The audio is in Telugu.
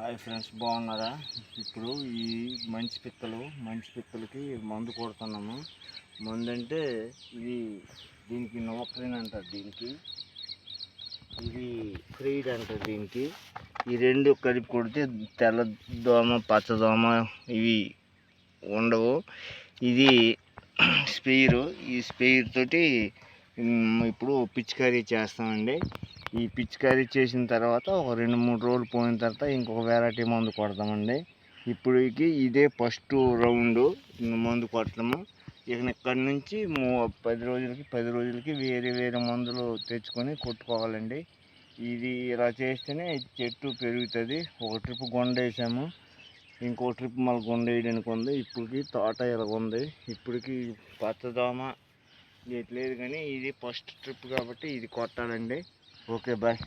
హాయ్ ఫ్రెండ్స్ బాగున్నారా? ఇప్పుడు ఈ మంచి పిక్కలు మంచి పిక్కలకి మందు కొడుతున్నాము. మందు అంటే ఇది దీనికి నోక్రీన్ అంటారు దీనికి. ఇది క్రీడ్ అంటారు దీనికి. ఈ రెండు కలిపి కొడితే తెల్ల దోమ పచ్చ దోమ ఇవి ఉండవు. ఇది స్పెయిర్ ఈ స్పెయిర్ తోటి ఇప్పుడు పిచికారీ చేస్తామండి. ఈ పిచికారీ చేసిన తర్వాత ఒక రెండు మూడు రోజులు పోయిన తర్వాత ఇంకొక వెరైటీ మందు కొడతామండి. ఇప్పటికి ఇదే ఫస్ట్ రౌండ్ మందు కొట్టడము. ఇక ఇక్కడి నుంచి మూ- పది రోజులకి పది రోజులకి వేరే వేరే మందులు తెచ్చుకొని కొట్టుకోవాలండి. ఇది ఇలా చేస్తేనే చెట్టు పెరుగుతుంది. ఒక ట్రిప్ గొండ వేసాము ఇంకో ట్రిప్ మళ్ళీ గొండ వేయడానికి ఉంది ఇప్పటికి తోట ఇలా ఉంది. ఇప్పటికి పచ్చదోమ ఎట్లేదు కానీ ఇది ఫస్ట్ ట్రిప్ కాబట్టి ఇది కొట్టాలండి. Okay bye